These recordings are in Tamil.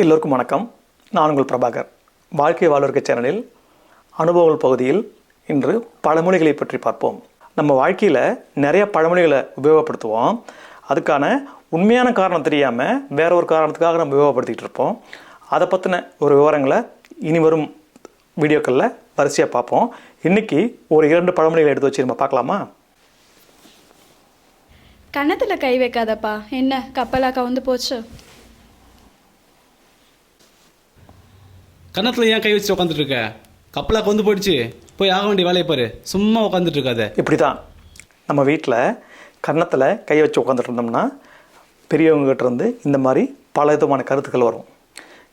எல்லோருக்கும் வணக்கம். நான் உங்கள் பிரபாகர். வாழ்க்கை வாழ்வர்க்க சேனலில் அனுபவங்கள் பகுதியில் இன்று பழமொழிகளை பற்றி பார்ப்போம். நம்ம வாழ்க்கையில் நிறைய பழமொழிகளை உபயோகப்படுத்துவோம். அதுக்கான உண்மையான காரணம் தெரியாமல் வேற ஒரு காரணத்துக்காக நம்ம உபயோகப்படுத்திகிட்டு இருப்போம். அதை பற்றின ஒரு விவரங்களை இனி வரும் வீடியோக்களில் வரிசையாக பார்ப்போம். இன்றைக்கி ஒரு இரண்டு பழமொழிகளை எடுத்து வச்சு நம்ம பார்க்கலாமா? கணத்தில் கை வைக்காதப்பா. என்ன? கப்பலா கவுந்து போச்சு? கன்னத்தில் ஏன் கை வச்சு உட்காந்துட்டு இருக்க கப்பலாக வந்து போயிடுச்சு. போய் ஆக வேண்டிய வேலையை பாரு. சும்மா உட்காந்துட்டு இருக்காது இப்படி தான் நம்ம வீட்டில் கன்னத்தில் கை வச்சு உட்காந்துட்டு இருந்தோம்னா பெரியவங்ககிட்ட இருந்து இந்த மாதிரி பல விதமான கருத்துக்கள் வரும்.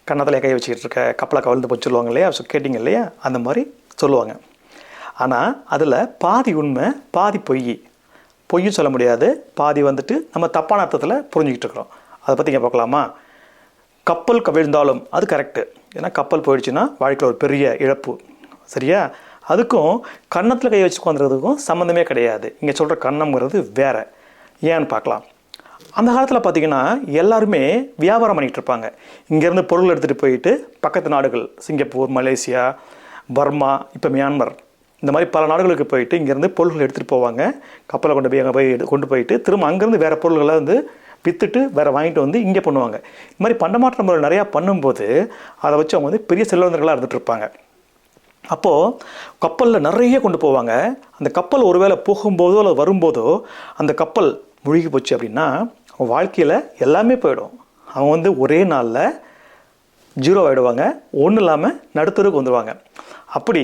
கன்னத்தில் கை வச்சுக்கிட்டு இருக்க கப்பலை கவிழ்ந்து போய் சொல்லுவாங்க இல்லையா? கேட்டிங்க இல்லையா? அந்த மாதிரி சொல்லுவாங்க. ஆனால் அதில் பாதி உண்மை பாதி பொய். பொய்யும் சொல்ல முடியாது. பாதி வந்துட்டு நம்ம தப்பான அர்த்தத்தில் புரிஞ்சுக்கிட்டு இருக்கிறோம். அதை பற்றி இங்கே பார்க்கலாமா? கப்பல் கவிழ்ந்தாலும் அது கரெக்டு ஏன்னா கப்பல் போயிடுச்சுன்னா வாழ்க்கையில் ஒரு பெரிய இழப்பு. சரியா? அதுக்கும் கன்னத்தில் கை வச்சு உட்காந்துறதுக்கும் சம்மந்தமே கிடையாது. இங்கே சொல்கிற கண்ணம்ங்கிறது வேற. ஏன்னு பார்க்கலாம். அந்த காலத்தில் பார்த்திங்கன்னா எல்லாருமே வியாபாரம் பண்ணிகிட்டு இருப்பாங்க. இங்கேருந்து பொருள் எடுத்துகிட்டு போயிட்டு பக்கத்து நாடுகள் சிங்கப்பூர் மலேசியா பர்மா இப்போ மியான்மர். இந்த மாதிரி பல நாடுகளுக்கு போயிட்டு இங்கேருந்து பொருள்கள் எடுத்துகிட்டு போவாங்க. கப்பலை கொண்டு போய் அங்கே போய் கொண்டு போயிட்டு திரும்ப அங்கேருந்து வேறு பொருள்களை வந்து விற்றுட்டு வேறு வாங்கிட்டு வந்து இங்கே பண்ணுவாங்க. இந்த மாதிரி பண்டமாற்ற முறை நிறையா பண்ணும்போது அதை வச்சு அவங்க வந்து பெரிய செல்வந்தர்களாக இருந்துட்டு இருப்பாங்க. அப்போது கப்பலில் நிறைய கொண்டு போவாங்க. அந்த கப்பல் ஒருவேளை போகும்போதோ அல்லது வரும்போதோ அந்த கப்பல் முழுகி போச்சு அப்படின்னா அவன் வாழ்க்கையில் எல்லாமே போயிடும். அவன் வந்து ஒரே நாளில் ஜீரோ ஆகிடுவாங்க ஒன்றும் இல்லாமல் நடுத்தருக்கு வந்துடுவாங்க அப்படி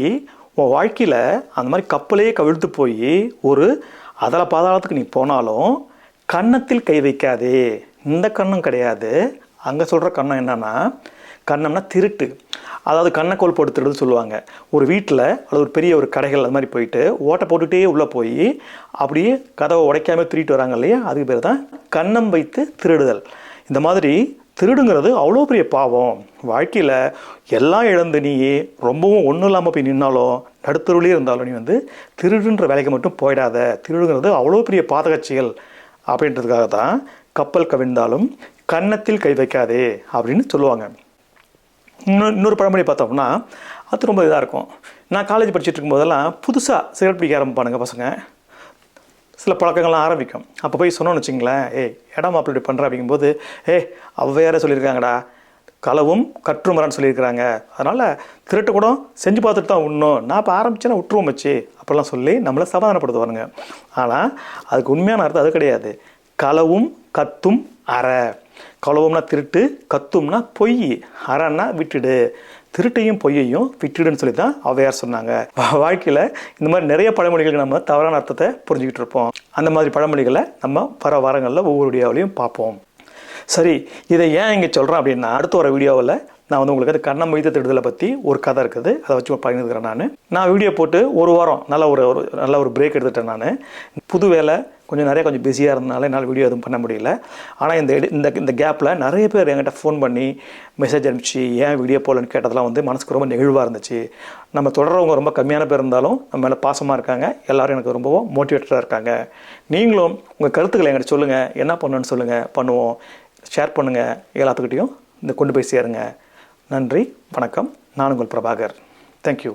உன் வாழ்க்கையில் அந்த மாதிரி கப்பலே கவிழ்த்து போய் ஒரு அதல பாதாளத்துக்கு நீ போனாலும் கன்னத்தில் கை வைக்காதே. இந்த கண்ணம் கிடையாது. அங்கே சொல்கிற கண்ணம் என்னென்னா கண்ணம்னா திருட்டு. அதாவது கண்ணக்கோல் போட்டு திருடுன்னு சொல்லுவாங்க. ஒரு வீட்டில் அல்லது ஒரு பெரிய ஒரு கடைகள் அது மாதிரி போயிட்டு ஓட்டை போட்டுகிட்டே உள்ளே போய் அப்படியே கதவை உடைக்காம திருட்டு வராங்க இல்லையா? அதுக்கு பேர் தான் கன்னம் வைத்து திருடுதல். இந்த மாதிரி திருடுங்கிறது அவ்வளோ பெரிய பாவம். வாழ்க்கையில் எல்லாம் இழந்து நீ ரொம்பவும் ஒன்றும் இல்லாமல் போய் நின்னாலும் நடுத்தருளே இருந்தாலும் நீ வந்து திருடுன்ற வேலைக்கு மட்டும் போயிடாத. திருடுங்கிறது அவ்வளோ பெரிய பாதக செயல் அப்படின்றதுக்காக தான் கப்பல் கவிழ்ந்தாலும் கன்னத்தில் கை வைக்காதே அப்படின்னு சொல்லுவாங்க. இன்னொரு இன்னொரு பழமொழி பார்த்தோம்னா அது ரொம்ப இதாக இருக்கும். நான் காலேஜ் படிச்சுட்டு இருக்கும்போதெல்லாம் புதுசாக சிகரெட் பிடிக்க ஆரம்பிப்பானுங்க பசங்க. சில பழக்கங்கள்லாம் ஆரம்பிக்கும். அப்போ போய் சொன்னோன்னு வச்சுங்களேன் ஏய் இடம் அப்படி பண்ணுற அப்படிங்கும்போது ஏய் அவ்வையார சொல்லியிருக்காங்கடா. களவும் கற்றுமரான்னு சொல்லியிருக்கிறாங்க. அதனால் திருட்டு கூட செஞ்சு பார்த்துட்டு தான் உண்ணும். நான் இப்போ ஆரம்பிச்சேன்னா விட்டுருவோம் வச்சு அப்படிலாம் சொல்லி நம்மளை சமாதானப்படுத்துவாருங்க ஆனால் அதுக்கு உண்மையான அர்த்தம் அது கிடையாது. களவும் கத்தும் அற. களவும்னா திருட்டு கத்தும்னா பொய். அறன்னா விட்டுடு. திருட்டையும் பொய்யையும் விட்டுடுன்னு சொல்லி தான் அவையார் சொன்னாங்க. வாழ்க்கையில் இந்த மாதிரி நிறைய பழமொழிகளுக்கு நம்ம தவறான அர்த்தத்தை புரிஞ்சுக்கிட்டு இருப்போம். அந்த மாதிரி பழமொழிகளை நம்ம வர வாரங்களில் ஒவ்வொரு வீடியோவிலையும் பார்ப்போம். சரி இதை ஏன் இங்கே சொல்கிறேன் அப்படின்னா அடுத்த ஒரு வீடியோவில் நான் வந்து உங்களுக்கு அது கண்ணம் வைத்த திடுதலை பற்றி ஒரு கதை இருக்குது. அதை வச்சு பகிர்ந்துக்கிறேன் நான். நான் வீடியோ போட்டு ஒரு வாரம் நல்ல ஒரு ஒரு நல்ல ஒரு பிரேக் எடுத்துட்டேன் நான். புது வேலை கொஞ்சம் நிறைய கொஞ்சம் பிஸியாக இருந்தனால என்னால் வீடியோ எதுவும் பண்ண முடியல. ஆனால் இந்த இந்த இந்த கேப்பில் நிறைய பேர் என்கிட்ட ஃபோன் பண்ணி மெசேஜ் அனுப்பிச்சு ஏன் வீடியோ போடலன்னு கேட்டதெல்லாம் வந்து மனசுக்கு ரொம்ப நெகிழ்வாக இருந்துச்சு. நம்ம தொடர்றவங்க ரொம்ப கம்மியான பேர் இருந்தாலும் நம்ம மேலே பாசமாக இருக்காங்க. எல்லோரும் எனக்கு ரொம்பவும் மோட்டிவேட்டடாக இருக்காங்க. நீங்களும் உங்கள் கருத்துக்களை என்கிட்ட சொல்லுங்கள் என்ன பண்ணணும்னு சொல்லுங்கள் பண்ணுவோம். ஷேர் பண்ணுங்கள் எல்லாத்துக்கிட்டையும் இந்த கொண்டு போய் சேருங்க. நன்றி வணக்கம். நான் உங்கள் பிரபாகர். தேங்க்யூ